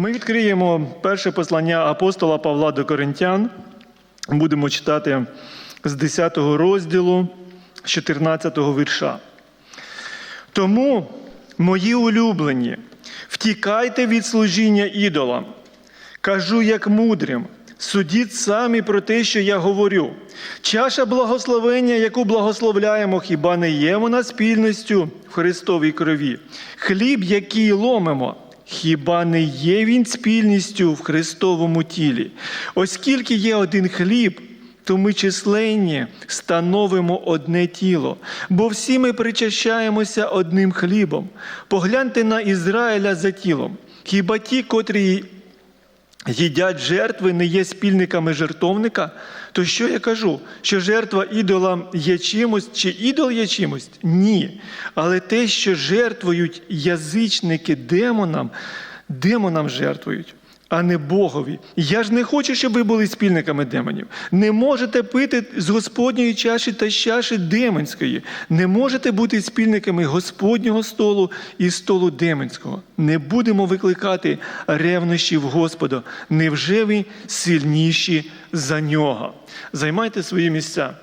Ми відкриємо перше послання апостола Павла до Коринтян. Будемо читати з 10 розділу, з 14 вірша. Тому, мої улюблені, втікайте від служіння ідолам. Кажу, як мудрим, судіть самі про те, що я говорю. Чаша благословення, яку благословляємо, хіба не є вона спільністю в Христовій крові? Хліб, який ломимо, хіба не є він спільністю в Христовому тілі? Оскільки є один хліб, то ми численні становимо одне тіло, бо всі ми причащаємося одним хлібом. Погляньте на Ізраїля за тілом. Хіба ті, котрі їдять жертви, не є спільниками жертовника, то що я кажу? Що жертва ідолам є чимось, чи ідол є чимось? Ні. Але те, що жертвують язичники демонам, демонам жертвують. А не Богові. Я ж не хочу, щоб ви були спільниками демонів. Не можете пити з Господньої чаші та з чаші демонської. Не можете бути спільниками Господнього столу і столу демонського. Не будемо викликати ревнощів Господа. Невже ви сильніші за нього? Займайте свої місця.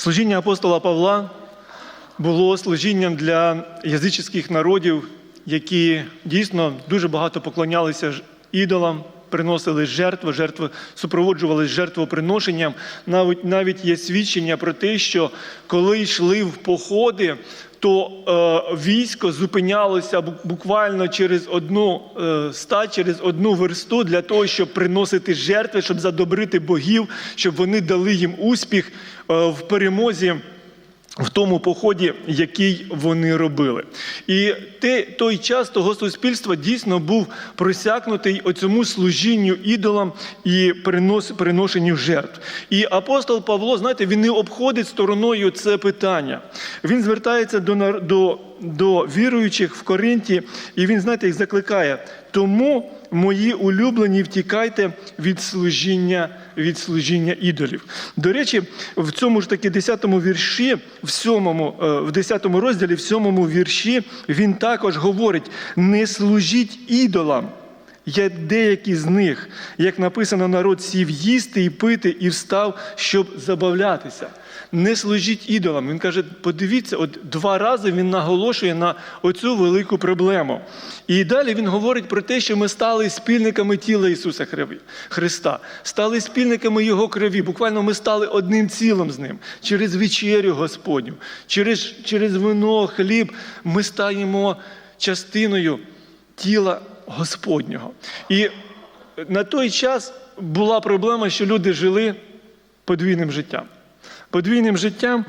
Служіння апостола Павла було служінням для язичних народів, які дійсно дуже багато поклонялися ідолам, приносили жертви, жертви супроводжувалися жертвоприношенням. Навіть навіть є свідчення про те, що коли йшли в походи, то е, військо зупинялося буквально через одну е, стать, через одну версту для того, щоб приносити жертви, щоб задобрити богів, щоб вони дали їм успіх е, в перемозі. В тому поході, який вони робили. І те, той час того суспільства дійсно був просякнутий оцьому служінню ідолам і перенос, переношенню жертв. І апостол Павло, знаєте, він не обходить стороною це питання. Він звертається до, до, до віруючих в Коринті, і він, знаєте, їх закликає. Тому, мої улюблені, втікайте від служіння, від служіння ідолів. До речі, в цьому ж таки 10-му вірші, в 7-му, е, в 10-му розділі, в 7-му вірші, він також говорить: не служіть ідолам. Є деякі з них, як написано, народ сів їсти і пити, і встав, щоб забавлятися. Не служіть ідолам. Він каже, подивіться, от два рази він наголошує на оцю велику проблему. І далі він говорить про те, що ми стали спільниками тіла Ісуса Христа, стали спільниками Його крові. Буквально ми стали одним цілим з Ним. Через вечерю Господню, через, через вино, хліб ми стаємо частиною тіла Господнього. І на той час була проблема, що люди жили подвійним життям. Подвійним життям.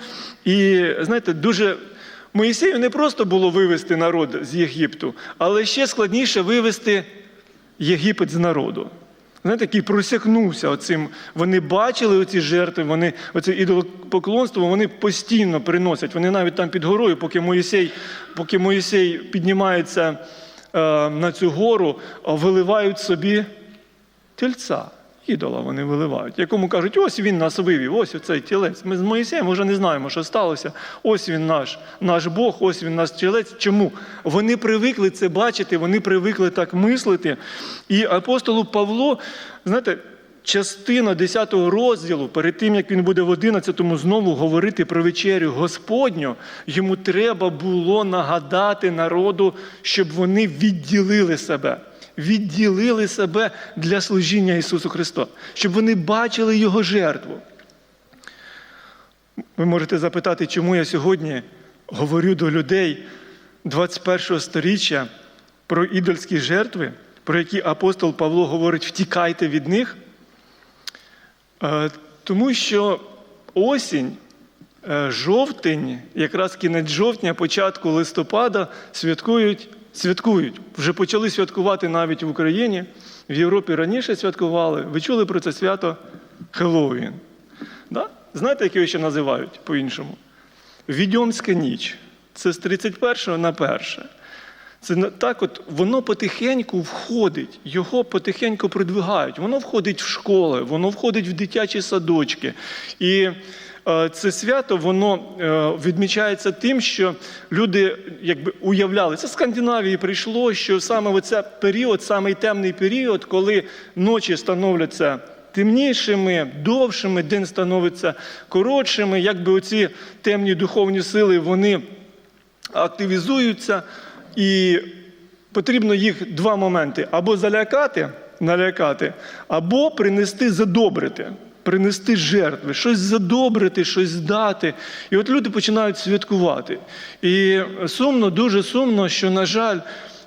І знаєте, дуже Моїсею не просто було вивести народ з Єгипту, але ще складніше вивести Єгипет з народу. Знаєте, який просякнувся оцим. Вони бачили оці жертви, вони оце ідолопоклонство, вони постійно приносять. Вони навіть там під горою, поки Моїсей, поки Моїсей піднімається на цю гору, виливають собі тельця. Ідола вони виливають, якому кажуть, ось він нас вивів, ось оцей тілець. Ми з Моїсеєм вже не знаємо, що сталося. Ось він наш, наш Бог, ось він наш тілець. Чому? Вони привикли це бачити, вони привикли так мислити. І апостолу Павло, знаєте, частина 10 розділу, перед тим, як він буде в 11-му знову говорити про вечерю Господню, йому треба було нагадати народу, щоб вони відділили себе відділили себе для служіння Ісусу Христу, щоб вони бачили Його жертву. Ви можете запитати, чому я сьогодні говорю до людей 21 століття про ідольські жертви, про які апостол Павло говорить, втікайте від них. Е, Тому що осінь, е, жовтень, якраз кінець жовтня, початку листопада святкують, святкують. Вже почали святкувати навіть в Україні. В Європі раніше святкували. Ви чули про це свято Хеллоуін? Да? Знаєте, як його ще називають по-іншому? Відьомська ніч. Це з 31 на 1. Це так, от воно потихеньку входить, його потихеньку продвигають. Воно входить в школи, воно входить в дитячі садочки. І е, це свято воно е, відмічається тим, що люди якби уявляли, це з Скандинавії прийшло, що саме оце період, самий темний період, коли ночі становляться темнішими, довшими, день становиться коротшими, якби оці темні духовні сили вони активізуються, і потрібно їх два моменти: або залякати, налякати, або принести задобрити. Принести жертви, щось задобрити, щось дати. І от люди починають святкувати. І сумно, дуже сумно, що, на жаль,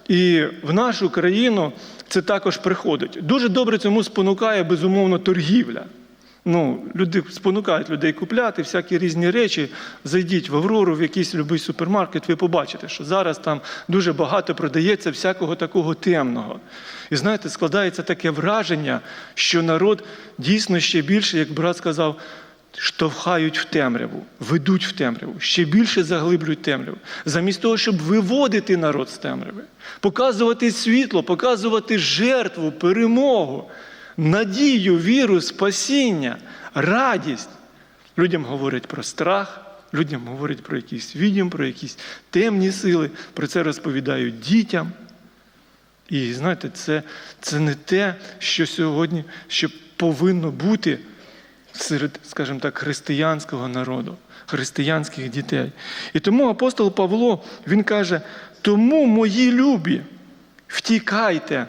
і в нашу країну це також приходить. Дуже добре цьому спонукає, безумовно, торгівля. Ну, люди спонукають людей купляти всякі різні речі. Зайдіть в Аврору, в якийсь любий супермаркет, ви побачите, що зараз там дуже багато продається всякого такого темного. І знаєте, складається таке враження, що народ дійсно ще більше, як брат сказав, штовхають в темряву, ведуть в темряву, ще більше заглиблюють темряву. Замість того, щоб виводити народ з темряви, показувати світло, показувати жертву, перемогу надію, віру, спасіння, радість. Людям говорять про страх, людям говорять про якийсь відім, про якісь темні сили, про це розповідають дітям. І знаєте, це, це не те, що сьогодні що повинно бути серед, скажімо так, християнського народу, християнських дітей. І тому апостол Павло він каже: тому, мої любі, втікайте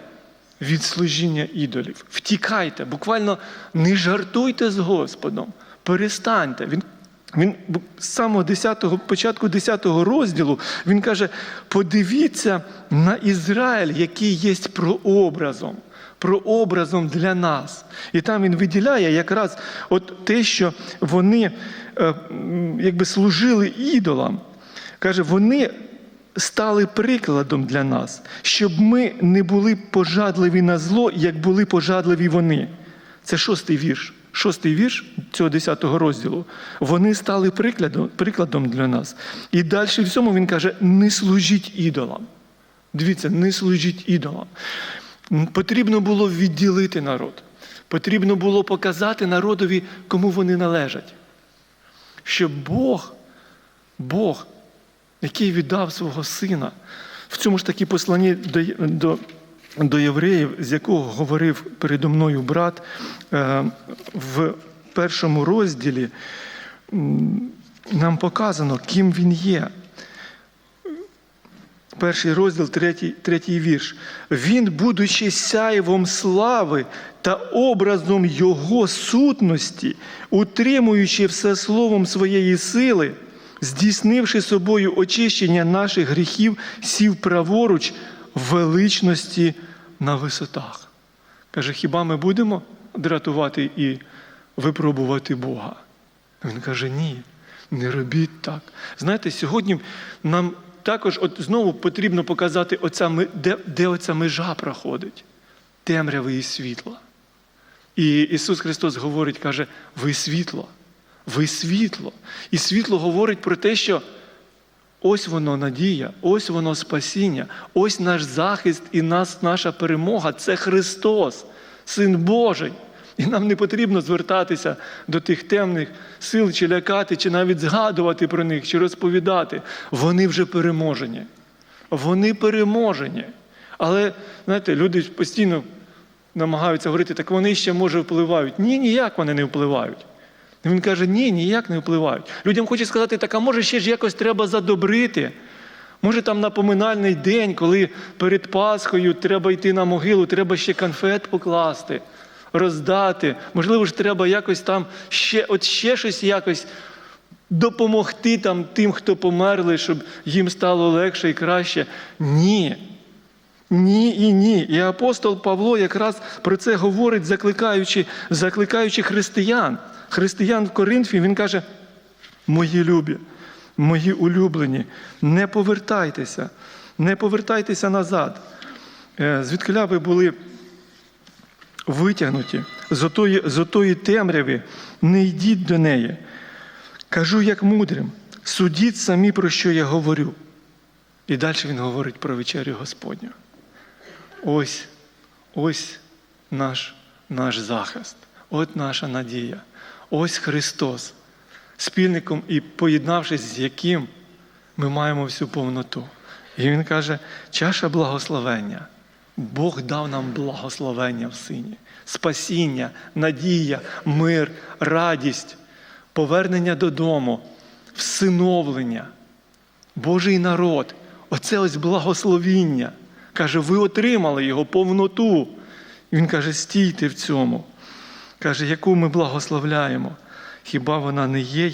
від служіння ідолів. Втікайте, буквально не жартуйте з Господом, перестаньте. Він він з самого 10-го, початку 10-го розділу він каже: подивіться на Ізраїль, який є прообразом, прообразом для нас. І там він виділяє якраз от те, що вони е, якби служили ідолам. Каже, вони стали прикладом для нас, щоб ми не були пожадливі на зло, як були пожадливі вони. Це шостий вірш. Шостий вірш цього 10 розділу. Вони стали прикладом, прикладом для нас. І далі в цьому він каже: не служіть ідолам. Дивіться, не служіть ідолам. Потрібно було відділити народ. Потрібно було показати народові, кому вони належать. Що Бог, Бог який віддав свого сина. В цьому ж таки посланні до, до, до євреїв, з якого говорив передо мною брат е, в першому розділі, нам показано, ким він є. Перший розділ, третій, третій вірш. Він, будучи сяєвом слави та образом Його сутності, утримуючи все словом своєї сили, здійснивши собою очищення наших гріхів, сів праворуч величності на висотах. Каже, хіба ми будемо дратувати і випробувати Бога? Він каже, ні, не робіть так. Знаєте, сьогодні нам також от знову потрібно показати, оця, де, де оця межа проходить, темряви і світла. І Ісус Христос говорить, каже, ви світло. Ви світло. І світло говорить про те, що ось воно надія, ось воно спасіння, ось наш захист і нас, наша перемога це Христос, Син Божий. І нам не потрібно звертатися до тих темних сил, чи лякати, чи навіть згадувати про них, чи розповідати. Вони вже переможені. Вони переможені. Але, знаєте, люди постійно намагаються говорити, так вони ще, може, впливають. Ні, ніяк вони не впливають. Він каже, ні, ніяк не впливають. Людям хочуть сказати, так а може ще ж якось треба задобрити. Може, там на поминальний день, коли перед Пасхою треба йти на могилу, треба ще конфет покласти, роздати. Можливо ж, треба якось там ще от ще щось якось допомогти там тим, хто померли, щоб їм стало легше і краще. Ні. Ні і ні. І апостол Павло якраз про це говорить, закликаючи, закликаючи християн християн в Коринфі, він каже: мої любі, мої улюблені, не повертайтеся, не повертайтеся назад. Е, звідкиля ви були витягнуті з отої, з отої темряви, не йдіть до неї. Кажу, як мудрим, судіть самі, про що я говорю. І далі він говорить про вечерю Господню. Ось ось наш, наш захист, от наша надія. Ось Христос. спільником і поєднавшись з яким ми маємо всю повноту. І він каже: чаша благословення. Бог дав нам благословення в сині, спасіння, надія, мир, радість, повернення додому, всиновлення, Божий народ. Оце ось благословіння. Каже, ви отримали його повноту. І Він каже, стійте в цьому. Каже, яку ми благословляємо. Хіба вона не є,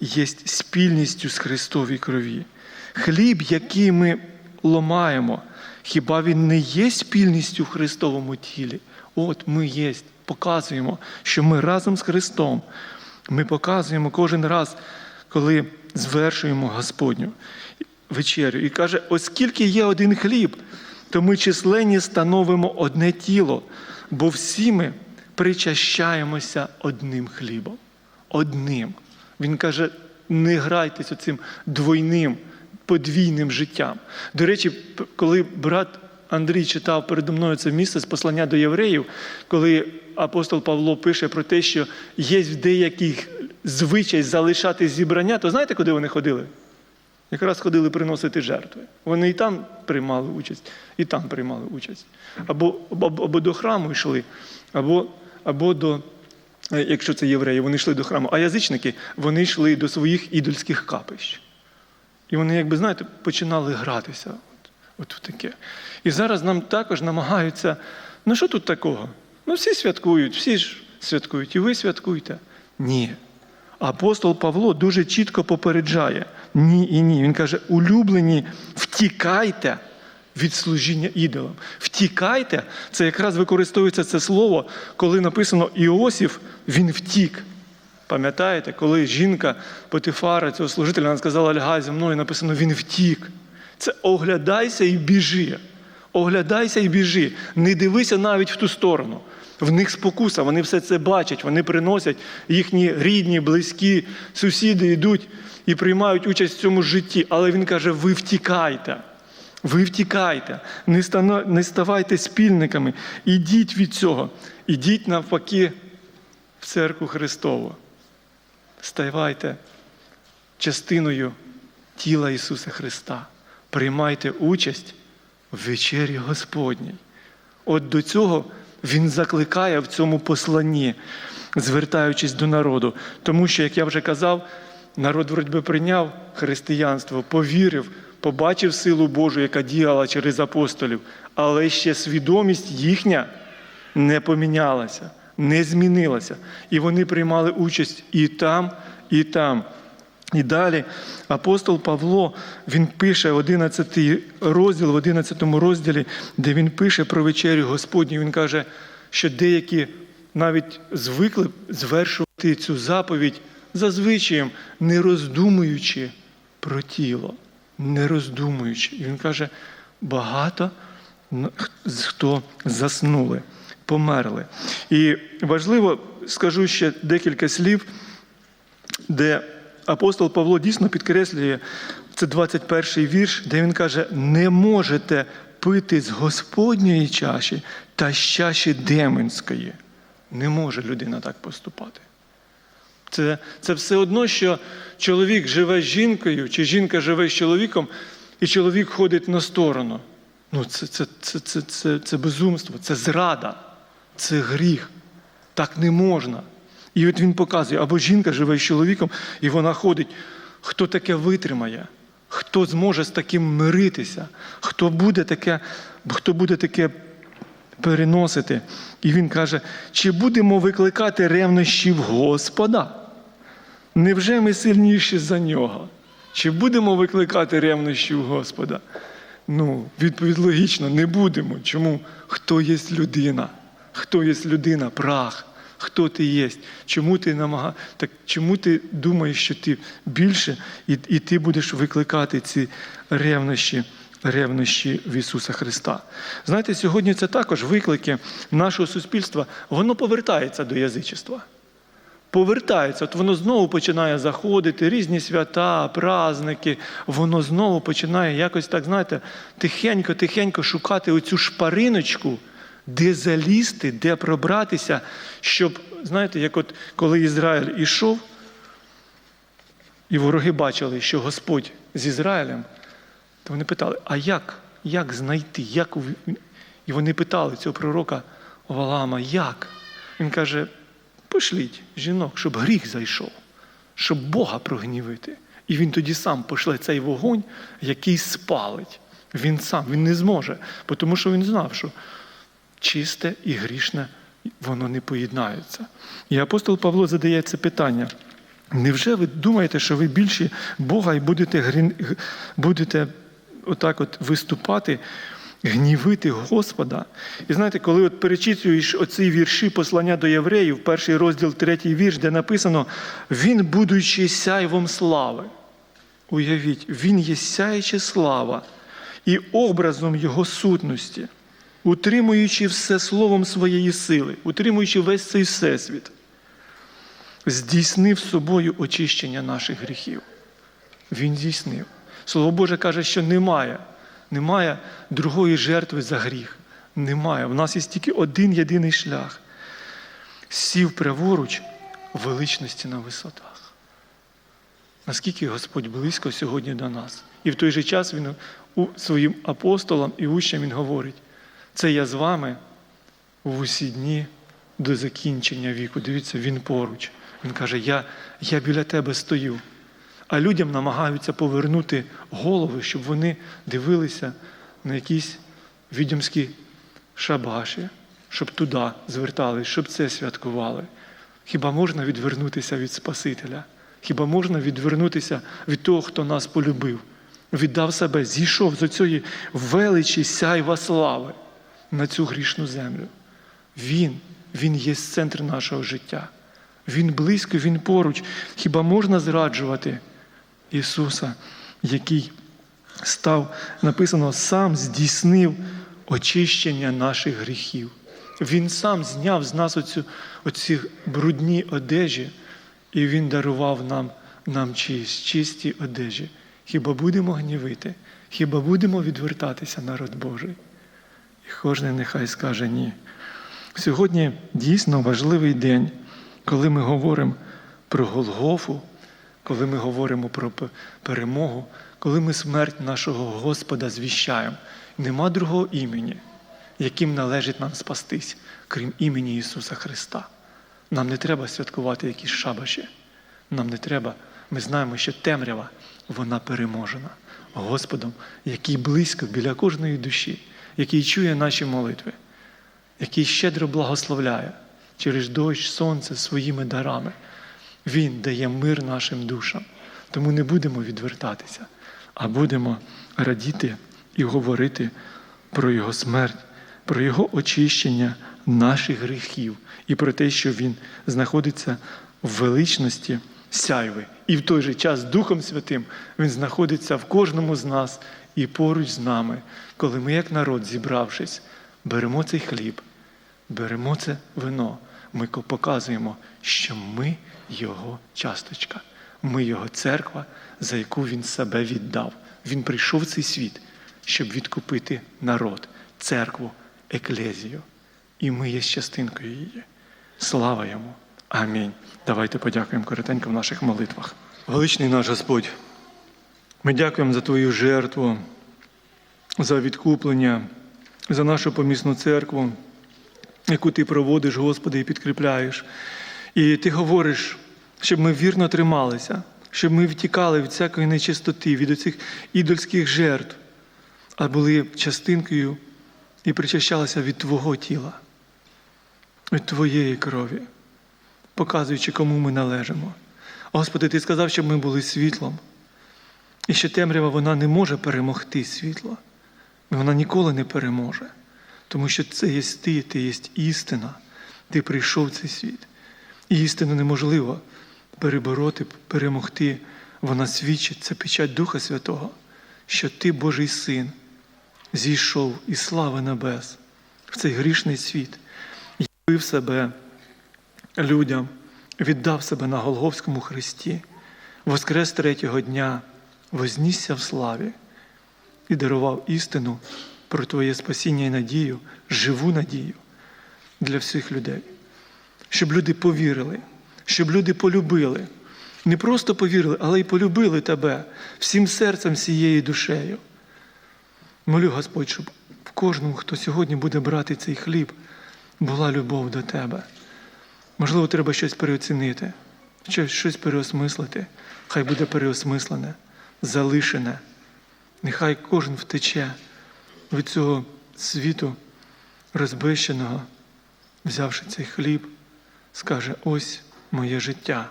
є спільністю з Христовій крові? Хліб, який ми ломаємо, хіба він не є спільністю в Христовому тілі? От ми є, показуємо, що ми разом з Христом. Ми показуємо кожен раз, коли звершуємо Господню вечерю. І каже: оскільки є один хліб, то ми численні становимо одне тіло, бо всі ми причащаємося одним хлібом. Одним. Він каже: не грайтеся цим двойним, подвійним життям. До речі, коли брат Андрій читав передо мною це місце з послання до євреїв, коли апостол Павло пише про те, що є в деяких звичай залишати зібрання, то знаєте, куди вони ходили? Якраз ходили приносити жертви. Вони і там приймали участь, і там приймали участь. Або, або, або до храму йшли, або, або до, е, якщо це євреї, вони йшли до храму. А язичники вони йшли до своїх ідольських капищ. І вони, якби знаєте, починали гратися. От, от таке. І зараз нам також намагаються. Ну що тут такого? Ну всі святкують, всі ж святкують, і ви святкуйте. Ні. Апостол Павло дуже чітко попереджає: ні і ні. Він каже: улюблені, втікайте від служіння ідолам. Втікайте, це якраз використовується це слово, коли написано Іосиф, він втік. Пам'ятаєте, коли жінка Потифара, цього служителя, вона сказала, лягай зі мною, написано, він втік. Це оглядайся і біжи. Оглядайся і біжи. Не дивися навіть в ту сторону. В них спокуса, вони все це бачать, вони приносять, їхні рідні, близькі, сусіди йдуть і приймають участь в цьому житті. Але він каже: ви втікайте. Ви втікайте, не, не ставайте спільниками, ідіть від цього, ідіть навпаки в церкву Христову. Ставайте частиною тіла Ісуса Христа. Приймайте участь в вечері Господній. От до цього Він закликає в цьому посланні, звертаючись до народу. Тому що, як я вже казав, народ вроді прийняв християнство, повірив, побачив силу Божу, яка діяла через апостолів, але ще свідомість їхня не помінялася, не змінилася. І вони приймали участь і там, і там. І далі апостол Павло він пише 11 розділ, в 11 розділі, де він пише про вечерю Господню. Він каже, що деякі навіть звикли звершувати цю заповідь за звичаєм, не роздумуючи про тіло, не роздумуючи. І він каже, багато хто заснули, померли. І важливо, скажу ще декілька слів, де апостол Павло дійсно підкреслює це 21 вірш, де він каже: не можете пити з Господньої чаші та з чаші демонської. Не може людина так поступати. Це, це все одно, що чоловік живе з жінкою, чи жінка живе з чоловіком, і чоловік ходить на сторону. Ну, це, це, це, це, це, це безумство, це зрада, це гріх. Так не можна. І от він показує, або жінка живе з чоловіком, і вона ходить. Хто таке витримає? Хто зможе з таким миритися? Хто буде таке, хто буде таке переносити? І він каже: чи будемо викликати ревнощів Господа? Невже ми сильніші за нього? Чи будемо викликати ревнощів Господа? Ну, відповідь логічно, не будемо. Чому? Хто є людина? Хто є людина? Прах. Хто ти є? Чому ти намага... так чому ти думаєш, що ти більше, і, і ти будеш викликати ці ревнощі, ревнощі в Ісуса Христа? Знаєте, сьогодні це також виклики нашого суспільства, воно повертається до язичества. Повертається, от воно знову починає заходити, різні свята, праздники, воно знову починає якось так, знаєте, тихенько-тихенько шукати оцю шпариночку, де залізти, де пробратися, щоб, знаєте, як от коли Ізраїль ішов, і вороги бачили, що Господь з Ізраїлем, то вони питали: а як? Як знайти? Як... І вони питали цього пророка Валаама, як? Він каже: пошліть жінок, щоб гріх зайшов, щоб Бога прогнівити. І він тоді сам пошле цей вогонь, який спалить. Він сам, він не зможе, тому що він знав, що чисте і грішне воно не поєднаються. І апостол Павло задає це питання. Невже ви думаєте, що ви більше Бога і будете, будете отак от виступати, гнівити Господа? І знаєте, коли от перечитуєш оці вірші послання до євреїв, перший розділ, третій вірш, де написано Він, будучи сяйвом слави. Уявіть, Він є сяюча слава і образом Його сутності, утримуючи все словом своєї сили, утримуючи весь цей всесвіт, здійснив собою очищення наших гріхів. Він здійснив. Слово Боже каже, що немає, немає другої жертви за гріх. Немає. У нас є тільки один єдиний шлях. Сів праворуч величності на висотах. Наскільки Господь близько сьогодні до нас. І в той же час Він у своїм апостолам і учням Він говорить: це я з вами в усі дні до закінчення віку. Дивіться, Він поруч. Він каже: Я, я біля тебе стою. А людям намагаються повернути голови, щоб вони дивилися на якісь відьомські шабаші, щоб туди звертались, щоб це святкували. Хіба можна відвернутися від Спасителя? Хіба можна відвернутися від того, хто нас полюбив, віддав себе, зійшов з цієї величі сяйва слави на цю грішну землю? Він, Він є центр нашого життя. Він близько, Він поруч. Хіба можна зраджувати Ісуса, який став, написано, сам здійснив очищення наших гріхів. Він сам зняв з нас оцю, оці брудні одежі, і Він дарував нам, нам чисть, чисті одежі. Хіба будемо гнівити? Хіба будемо відвертатися, народ Божий? І кожен нехай скаже ні. Сьогодні дійсно важливий день, коли ми говоримо про Голгофу, коли ми говоримо про перемогу, коли ми смерть нашого Господа звіщаємо. Нема другого імені, яким належить нам спастись, крім імені Ісуса Христа. Нам не треба святкувати якісь шабаші. Нам не треба. Ми знаємо, що темрява вона переможена Господом, який близько біля кожної душі, який чує наші молитви, який щедро благословляє через дощ, сонце своїми дарами. Він дає мир нашим душам. Тому не будемо відвертатися, а будемо радіти і говорити про Його смерть, про Його очищення наших гріхів і про те, що Він знаходиться в величності сяйви. І в той же час Духом Святим Він знаходиться в кожному з нас і поруч з нами, коли ми, як народ, зібравшись, беремо цей хліб, беремо це вино, ми показуємо, що ми Його часточка, ми Його церква, за яку Він себе віддав. Він прийшов в цей світ, щоб відкупити народ, церкву, еклезію. І ми є частинкою її. Слава йому! Амінь. Давайте подякуємо коротенько в наших молитвах. Величний наш Господь, ми дякуємо за Твою жертву, за відкуплення, за нашу помісну церкву, яку Ти проводиш, Господи, і підкріпляєш. І Ти говориш, щоб ми вірно трималися, щоб ми втікали від всякої нечистоти, від оцих ідольських жертв, а були частинкою і причащалися від Твого тіла, від Твоєї крові, показуючи, кому ми належимо. Господи, Ти сказав, щоб ми були світлом. І що темрява вона не може перемогти світло. Вона ніколи не переможе. Тому що це є ти, ти є істина. Ти прийшов в цей світ. І істину неможливо перебороти, перемогти. Вона свідчить, це печать Духа Святого, що ти, Божий Син, зійшов із слави небес в цей грішний світ, явив себе людям, віддав себе на Голговському хресті, воскрес третього дня, вознісся в славі і дарував істину про Твоє спасіння і надію, живу надію для всіх людей, щоб люди повірили, щоб люди полюбили, не просто повірили, але й полюбили тебе всім серцем, всією душею. Молю, Господь, щоб в кожному, хто сьогодні буде брати цей хліб, була любов до тебе. Можливо, треба щось переоцінити, щось, переосмислити. Хай буде переосмислене, залишене. Нехай кожен втече від цього світу розбищеного, взявши цей хліб, скаже: ось моє життя,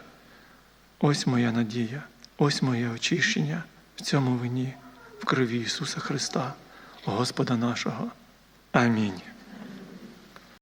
ось моя надія, ось моє очищення в цьому вині, в крові Ісуса Христа, Господа нашого. Амінь.